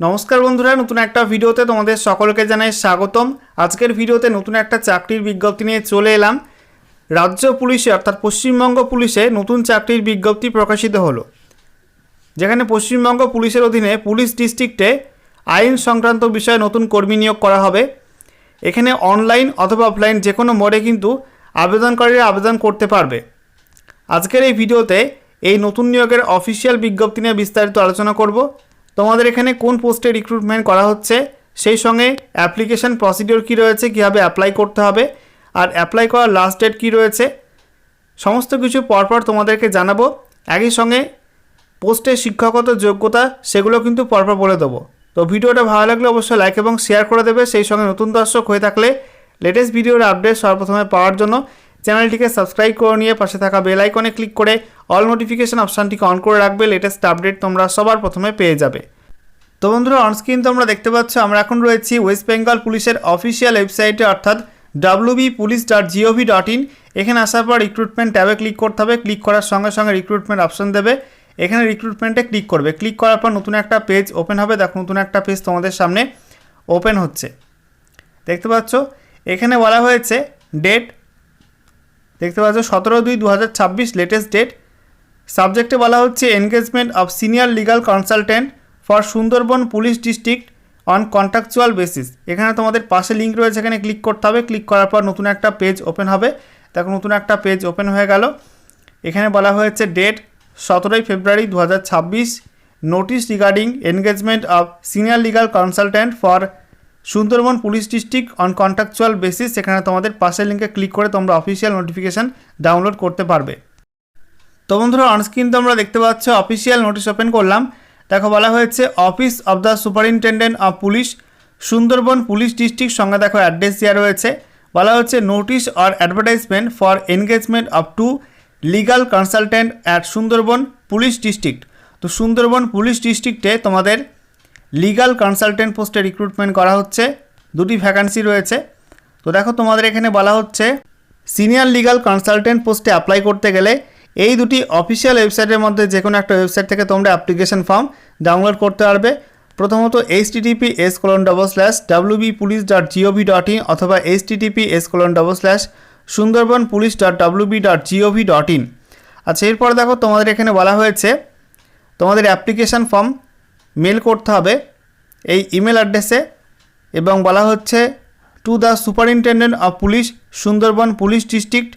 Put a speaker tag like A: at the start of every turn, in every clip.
A: নমস্কার বন্ধুরা, নতুন একটা ভিডিওতে তোমাদের সকলকে জানাই স্বাগতম। আজকের ভিডিওতে নতুন একটা চাকরির বিজ্ঞপ্তি নিয়ে চলে এলাম। রাজ্য পুলিশে, অর্থাৎ পশ্চিমবঙ্গ পুলিশে নতুন চাকরির বিজ্ঞপ্তি প্রকাশিত হলো। যেখানে পশ্চিমবঙ্গ পুলিশের অধীনে পুলিশ ডিস্ট্রিক্টে আইন সংক্রান্ত বিষয়ে নতুন কর্মী নিয়োগ করা হবে। এখানে অনলাইন অথবা অফলাইন যে কোনো মোডে কিন্তু আবেদনকারীরা আবেদন করতে পারবে। আজকের এই ভিডিওতে এই নতুন নিয়োগের অফিসিয়াল বিজ্ঞপ্তি নিয়ে বিস্তারিত আলোচনা করব। তোমাদের এখানে কোন পোস্টে রিক্রুটমেন্ট করা হচ্ছে? সেই সঙ্গে অ্যাপ্লিকেশন প্রসিডিওর কী রয়েছে? কীভাবে অ্যাপ্লাই করতে হবে? আর অ্যাপ্লাই করার লাস্ট ডেট কী রয়েছে? সমস্ত কিছু পরপর তোমাদেরকে জানাব। একই সঙ্গে পোস্টের শিক্ষাগত যোগ্যতা, সেগুলো কিন্তু পরপর বলে দেবো। তো ভিডিওটা ভালো লাগলে অবশ্যই লাইক এবং শেয়ার করে দেবে। সেই সঙ্গে নতুন দর্শক হয়ে থাকলে লেটেস্ট ভিডিওর আপডেট সর্বপ্রথমে পাওয়ার জন্য। চ্যানেলটিকে সাবস্ক্রাইব করে নিয়ে পাশে থাকা বেল আইকনে ক্লিক করে অল নোটিফিকেশান অপশানটিকে অন করে রাখবে লেটেস্ট আপডেট তোমরা সবার প্রথমে পেয়ে যাবে। তো বন্ধুরা অনস্ক্রিন তোমরা দেখতে পাচ্ছ, আমরা এখন রয়েছি ওয়েস্ট বেঙ্গল পুলিশের অফিসিয়াল ওয়েবসাইটে অর্থাৎ WB police dot gov dot in এখানে আসার পর রিক্রুটমেন্ট ট্যাবে ক্লিক করতে হবে ক্লিক করার সঙ্গে সঙ্গে রিক্রুটমেন্ট অপশন দেবে। এখানে রিক্রুটমেন্টে ক্লিক করবে। ক্লিক করার পর নতুন একটা পেজ ওপেন হবে। দেখো, নতুন একটা পেজ তোমাদের সামনে ওপেন হচ্ছে। দেখতে পাচ্ছ? এখানে বলা হয়েছে ডেট দেখতে পাচ্ছ, সতেরো দুই দু লেটেস্ট ডেট সাবজেক্টে বলা হচ্ছে engagement of senior legal consultant for Sundarban police district on contractual basis এখানে তোমাদের পাশে লিঙ্ক রয়েছে, এখানে ক্লিক করতে হবে। ক্লিক করার পর নতুন একটা পেজ ওপেন হবে। দেখো, নতুন একটা পেজ ওপেন হয়ে গেল। এখানে বলা হয়েছে ডেট সতেরোই ফেব্রুয়ারি দু হাজার ছাব্বিশ। Notice regarding engagement of senior legal consultant for Sundarban police district on contractual basis সেখানে তোমাদের পাশের লিঙ্কে ক্লিক করে তোমরা অফিসিয়াল নোটিফিকেশান ডাউনলোড করতে পারবে। তো বন্ধুরা অনস্ক্রিন তোমরা দেখতে পাচ্ছ অফিসিয়াল নোটিশ ওপেন করলাম। দেখো, বলা হয়েছে office of the superintendent of police Sundarban police district সঙ্গে দেখো অ্যাড্রেস দেওয়া রয়েছে। বলা হচ্ছে notice or advertisement for engagement of two legal consultant at Sundarban police district. তো সুন্দরবন পুলিশ ডিস্ট্রিক্টে তোমাদের লিগাল কনসালটেন্ট পোস্টে রিক্রুটমেন্ট করা হচ্ছে। দুটি ভ্যাকান্সি রয়েছে। তো দেখো তোমাদের এখানে বলা হচ্ছে সিনিয়র লিগাল কনসালটেন্ট পোস্টে অ্যাপ্লাই করতে গেলে এই দুটি অফিসিয়াল ওয়েবসাইটের মধ্যে যে কোনো একটা ওয়েবসাইট থেকে তোমরা অ্যাপ্লিকেশন ফর্ম ডাউনলোড করতে পারবে। প্রথমত H TTP S colon double slash WB police dot gov dot in অথবা H TTP S colon double slash Sundarban police dot WB dot gov dot in আচ্ছা এরপর দেখো তোমাদের এখানে বলা হয়েছে, তোমাদের অ্যাপ্লিকেশান ফর্ম মেল করতে হবে এই ইমেল অ্যাড্রেসে এবং বলা হচ্ছে to the superintendent of police Sundarban police district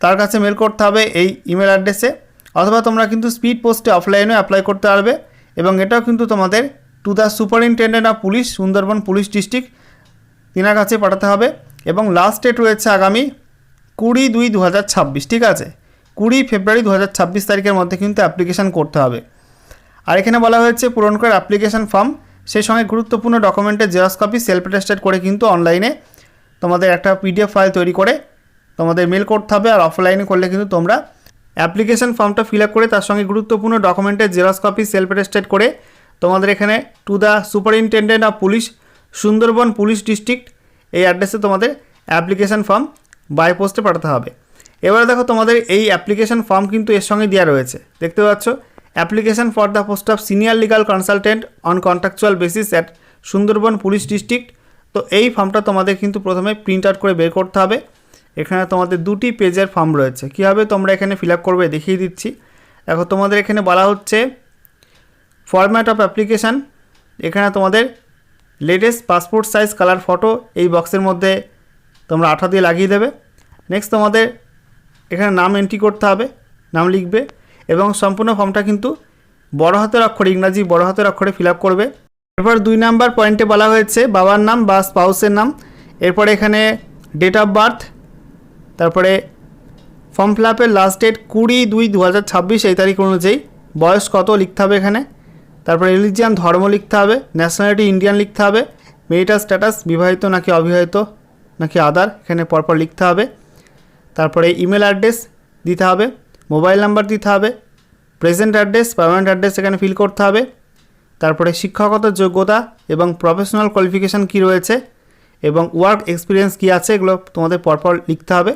A: তার কাছে মেল করতে হবে এই ইমেল অ্যাড্রেসে অথবা তোমরা কিন্তু স্পিড পোস্টে অফলাইনেও অ্যাপ্লাই করতে পারবে এবং এটাও কিন্তু তোমাদের to the superintendent of police Sundarban police district তিনার কাছে পাঠাতে হবে। এবং লাস্ট ডেট রয়েছে আগামী কুড়ি দুই দু ঠিক আছে? কুড়ি ফেব্রুয়ারি দু হাজার ছাব্বিশ তারিখের মধ্যে কিন্তু অ্যাপ্লিকেশান করতে হবে। আর এখানে বলা হয়েছে পূরণ করার অ্যাপ্লিকেশান ফর্ম সেই সঙ্গে গুরুত্বপূর্ণ ডকুমেন্টের জেরক্স কপি সেলফ অ্যাটেস্টেড করে কিন্তু অনলাইনে তোমাদের একটা পিডিএফ ফাইল তৈরি করে তোমাদের মেল করতে হবে আর অফলাইনে করলে কিন্তু তোমরা অ্যাপ্লিকেশান ফর্মটা ফিল আপ করে তার সঙ্গে গুরুত্বপূর্ণ ডকুমেন্টের জেরক্স কপি সেলফ অ্যাটেস্টেড করে তোমাদের এখানে to the superintendent of police Sundarban police district এই অ্যাড্রেসে তোমাদের অ্যাপ্লিকেশান ফর্ম বাই পোস্টে পাঠাতে হবে। এবারে দেখো তোমাদের এই অ্যাপ্লিকেশান ফর্ম কিন্তু এর সঙ্গে দেওয়া রয়েছে। দেখতে পাচ্ছ? Application for the post of senior legal consultant on contractual basis at Sundarban police district তো এই ফর্মটা তোমাদের কিন্তু প্রথমে প্রিন্ট আউট করে বের করতে হবে। এখানে তোমাদের দুটি পেজের ফর্ম রয়েছে। কীভাবে তোমরা এখানে ফিল আপ করবে, দেখিয়ে দিচ্ছি। দেখো, তোমাদের এখানে বলা হচ্ছে ফরম্যাট অফ অ্যাপ্লিকেশান এখানে তোমাদের latest passport size colour photo এই বক্সের মধ্যে তোমরা আঠা দিয়ে লাগিয়ে দেবে। নেক্সট তোমাদের এখানে নাম এন্ট্রি করতে হবে। নাম লিখবে এবং সম্পূর্ণ ফর্মটা কিন্তু বড় হাতের অক্ষরে, ইংরাজি বড় হাতের অক্ষরে ফিল করবে। এরপর দুই নাম্বার পয়েন্টে বলা হয়েছে বাবার নাম বা স্পাউসের নাম। এরপরে এখানে ডেট অফ বার্থ তারপরে ফর্ম ফিল আপের লাস্ট ডেট কুড়ি দুই দু হাজার ছাব্বিশ, এই তারিখ অনুযায়ী। বয়স কত লিখতে হবে এখানে? তারপরে রিলিজিয়ান ধর্ম লিখতে হবে ন্যাশনালিটি ইন্ডিয়ান লিখতে হবে। মেরিটাল স্ট্যাটাস বিবাহিত নাকি অবিবাহিত, নাকি আদার এখানে পরপর লিখতে হবে। তারপরে ইমেল অ্যাড্রেস দিতে হবে মোবাইল নাম্বার দিতে হবে। প্রেজেন্ট অ্যাড্রেস, পারমানেন্ট অ্যাড্রেস এখানে ফিল করতে হবে। তারপরে শিক্ষাগত যোগ্যতা এবং প্রফেশনাল কোয়ালিফিকেশান কী রয়েছে এবং ওয়ার্ক এক্সপিরিয়েন্স কী আছে, এগুলো তোমাদের পরপর লিখতে হবে।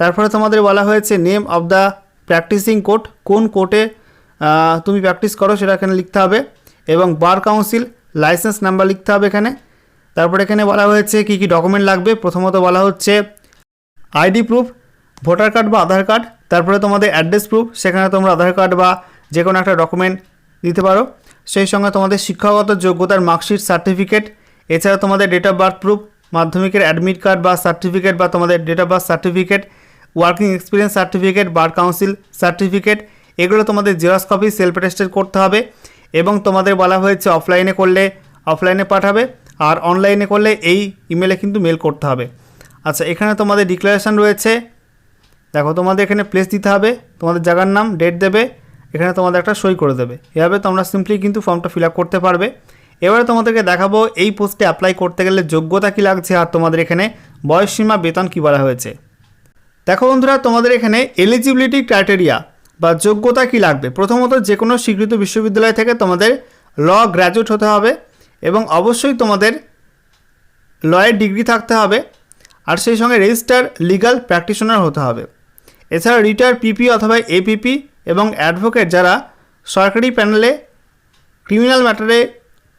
A: তারপরে তোমাদের বলা হয়েছে name of the practising court, কোন কোর্টে তুমি প্র্যাকটিস করো সেটা এখানে লিখতে হবে এবং বার কাউন্সিল, লাইসেন্স নাম্বার লিখতে হবে এখানে। তারপরে এখানে বলা হয়েছে কী কী ডকুমেন্ট লাগবে, প্রথমত বলা হচ্ছে আইডি প্রুফ, ভোটার কার্ড বা আধার কার্ড তারপরে তোমাদের অ্যাড্রেস প্রুফ সেখানে তোমরা আধার কার্ড বা যে কোনো একটা ডকুমেন্ট দিতে পারো। সেই সঙ্গে তোমাদের শিক্ষাগত যোগ্যতার মার্কশিট সার্টিফিকেট এছাড়া তোমাদের ডেট অফ বার্থ প্রুফ মাধ্যমিকের অ্যাডমিট কার্ড বা সার্টিফিকেট বা তোমাদের date of birth certificate working experience certificate bar council certificate এগুলো তোমাদের জেরক্স কপি সেলফ অ্যাটেস্টেড করতে হবে এবং তোমাদের বলা হয়েছে অফলাইনে করলে অফলাইনে পাঠাবে আর অনলাইনে করলে এই ইমেলে কিন্তু মেল করতে হবে। আচ্ছা এখানে তোমাদের ডিক্লারেশান রয়েছে। দেখো, তোমাদের এখানে প্লেস দিতে হবে, তোমাদের জায়গার নাম ডেট দেবে, এখানে তোমাদের একটা সই করে দেবে। এভাবে তোমরা সিম্পলি কিন্তু ফর্মটা ফিল করতে পারবে। এবারে তোমাদেরকে দেখাবো, এই পোস্টে অ্যাপ্লাই করতে গেলে যোগ্যতা কী লাগছে আর তোমাদের এখানে বয়সসীমা বেতন কী বলা হয়েছে। দেখো বন্ধুরা, তোমাদের এখানে এলিজিবিলিটি ক্রাইটেরিয়া বা যোগ্যতা কী লাগবে? প্রথমত যে কোনো স্বীকৃত বিশ্ববিদ্যালয় থেকে তোমাদের ল গ্র্যাজুয়েট হতে হবে এবং অবশ্যই তোমাদের লয়ের ডিগ্রি থাকতে হবে। আর সেই সঙ্গে রেজিস্টার লিগাল প্র্যাকটিশনার হতে হবে। এছাড়া রিটায়ার পিপি অথবা এপিপি এবং অ্যাডভোকেট যারা সরকারি প্যানেলে ক্রিমিনাল ম্যাটারে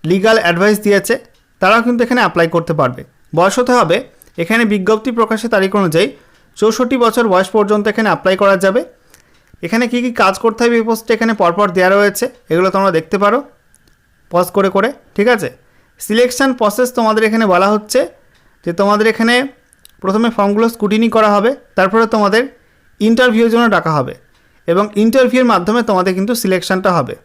A: লিগাল অ্যাডভাইস দিয়েছে, তারাও কিন্তু এখানে অ্যাপ্লাই করতে পারবে। বয়স হতে হবে, এখানে বিজ্ঞপ্তি প্রকাশের তারিখ অনুযায়ী চৌষট্টি বছর বয়স পর্যন্ত এখানে অ্যাপ্লাই করা যাবে। এখানে কী কী কাজ করতে হবে পোস্টে এখানে পরপর দেওয়া রয়েছে, এগুলো তোমরা দেখতে পারো। পজ করে করে, ঠিক আছে? সিলেকশন প্রসেস তোমাদের এখানে বলা হচ্ছে যে তোমাদের এখানে প্রথমে ফর্মগুলো স্কুটিনি করা হবে, তারপরে তোমাদের ইন্টারভিউর জন্য ডাকা হবে এবং ইন্টারভিউয়ের মাধ্যমে তোমাদের কিন্তু সিলেকশনটা হবে।